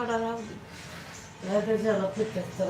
काढा लागली काय त्याच्याला पिठ्यात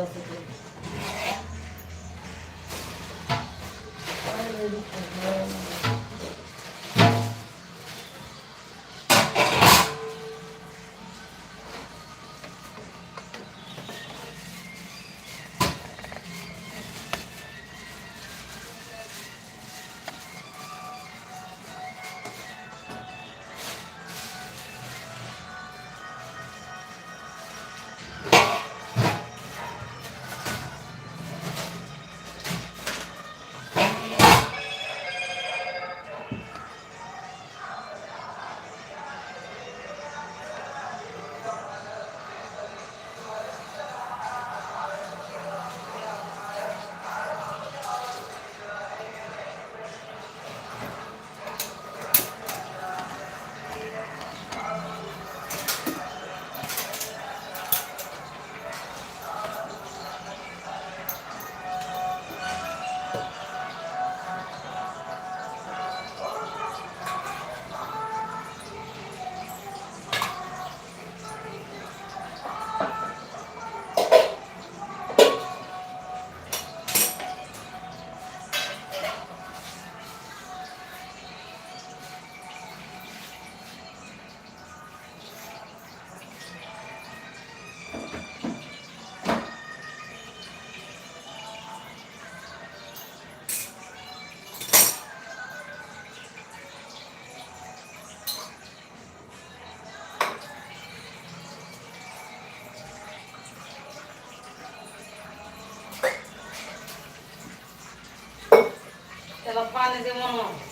त्याला पाणी दे म्हणून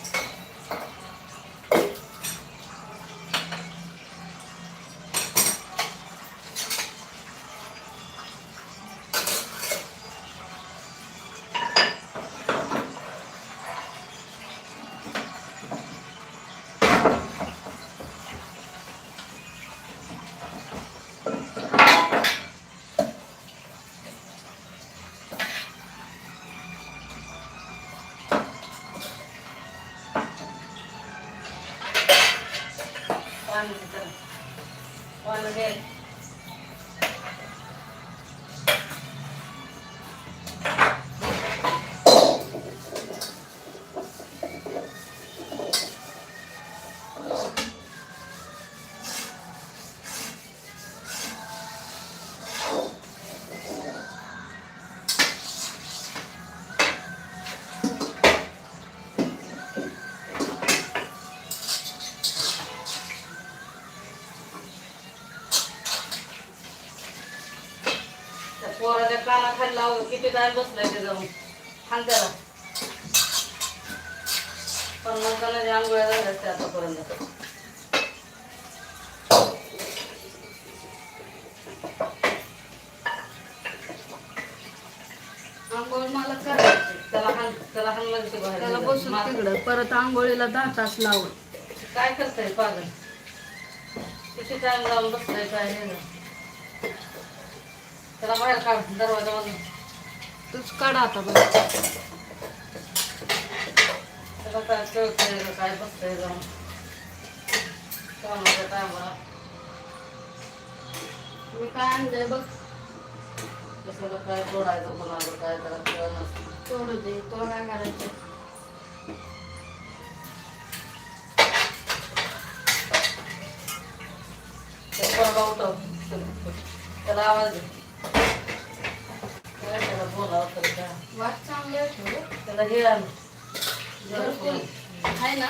पाणी दे त्याला. पाणी दे पोराच्या कानाखाली लावून किती टाइम बसलाय ते जाऊन. सांग त्याला. पन्नास जणांच्या आंघोळ्या झाल्या असत्या आतापर्यंत. त्याला त्याला त्याला बसून तिकडं परत आंघोळीला दहा तास लावून. काय करताय पागल? किती टाइम लावून बसलाय काय हे? ना त्याला बाहेर काढ दरवाजा मधून तूच काढा आता बघ त्याला काय कळतंय का काय बसतंय जाऊन कामाच्या टायमाला मी काय आणलंय बघ. कशाला काय तोडायचं कोणाला काय त्याला कळलं तोडू दे तोडा उठव त्याला आवाज दे काय त्याला बोलावं तरी काय वाट चांगली आहे त्याला हे भरपूर आहे ना.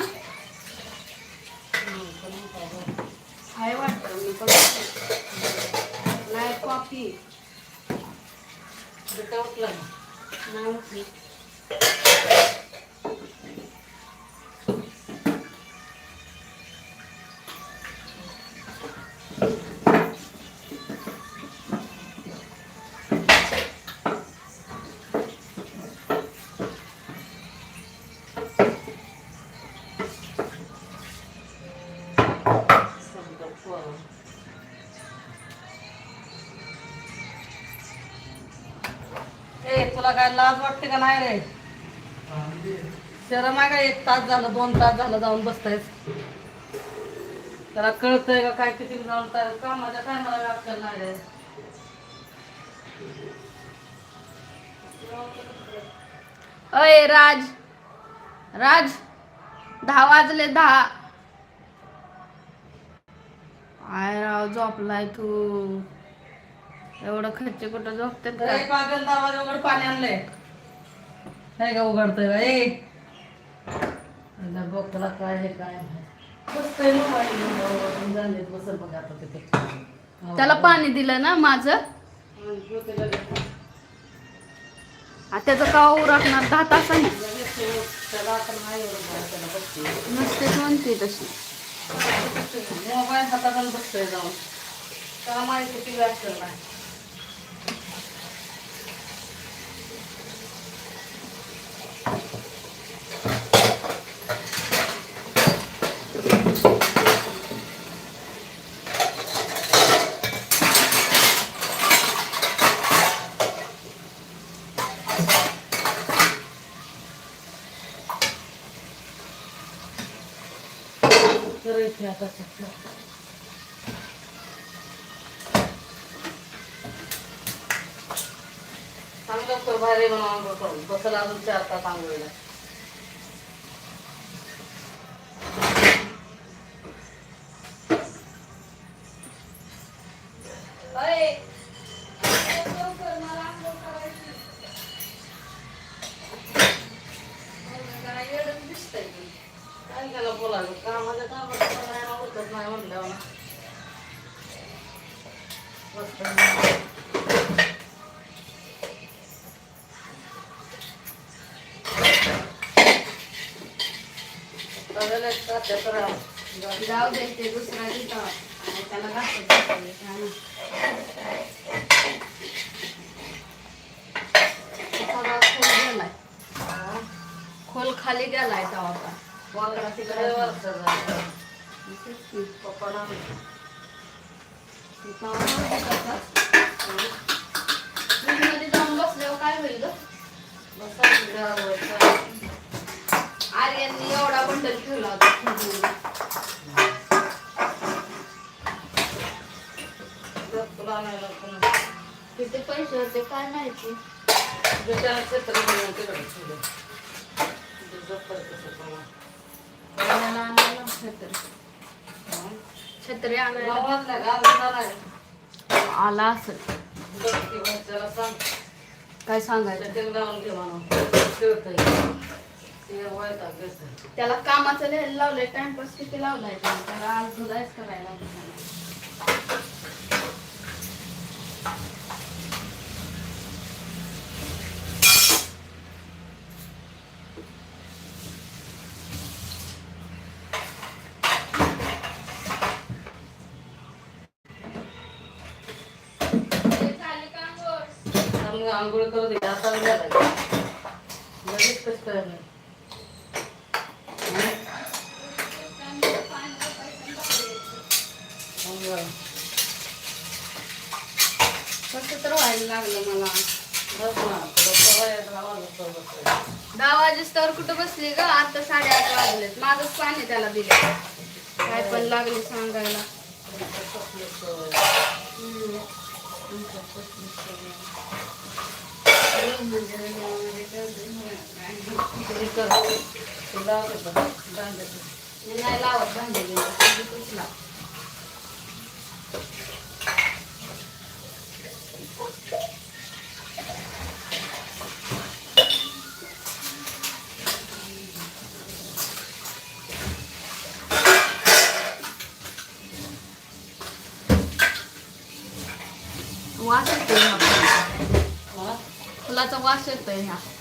आहे वाटतं मी पण नाही कॉफी उठला ना नाही उठली ए तुला काय लाज वाटते का नाही रे? शरम आहे का? एक तास झालं दोन तास झालं जाऊन बसताय त्याला कळतंय का काय किती जाऊन तर कामाच्या टायमाला अक्कल नाही रे. अय राज. राज दहा वाजले दहा. आय राव झोपलाय तू? एवढं खर्च कुठं झोपते तर एक वाजून दहा वाजे उघड पाणी आणलंय. नाही का उघडतंय का बघताला काय हे काय नाही. बसतंय मोबाईल घेऊन, झाले बसल बघ आता तिथे. त्याला पाणी दिलं ना माझं? त्याचं का उरकणार? दहा तासांनी लगेच ते त्याला आता नाही एवढं बरं, त्याला बघते नसतेच म्हणते तशी. मोबाईल हातात आणि बसतोय जाऊन. किती वेळ असेल नाही. करायचे आता चांगलं कर भारी म्हणून आंघोळ अजून चार तास आंघोळीला काय त्याला बोलायचं कामाच्या कामात नाही आवडत नाही म्हणल्यावर बसतोय. सगळ्याला तात्या करा. जाऊ दे ते दुसरा दिवसा आणि त्याला घातलं बसायला छान. सगळा खोल गेलाय हा. खोल खाली गेलाय तवा फ्रीजमध्ये जाऊन बसल्यावर काय होईल ग आर्यांनी एवढा बंडल ठेवला होता किती पैसे होते काय माहिती बिचारा छत्री. आला असेल बघ काय सांगायचं? त्याला कामाचं लिहायला लावलंय टाइमपास किती लावलाय? त्याला आज दुधाच करायला आंघोळ करू दे. आता. लगेच कसं. आंघोळ. कसं तर व्हायला लागलं मला दहा वाजेस्तवर कुठं बसली ग आता साडेआठ वाजलेत माझंच पाणी त्याला दिले काय पण लागले सांगायला. तुला आवडतं? मी नाही लावत भांडे बिंडे. तूच लाव. वास येतोय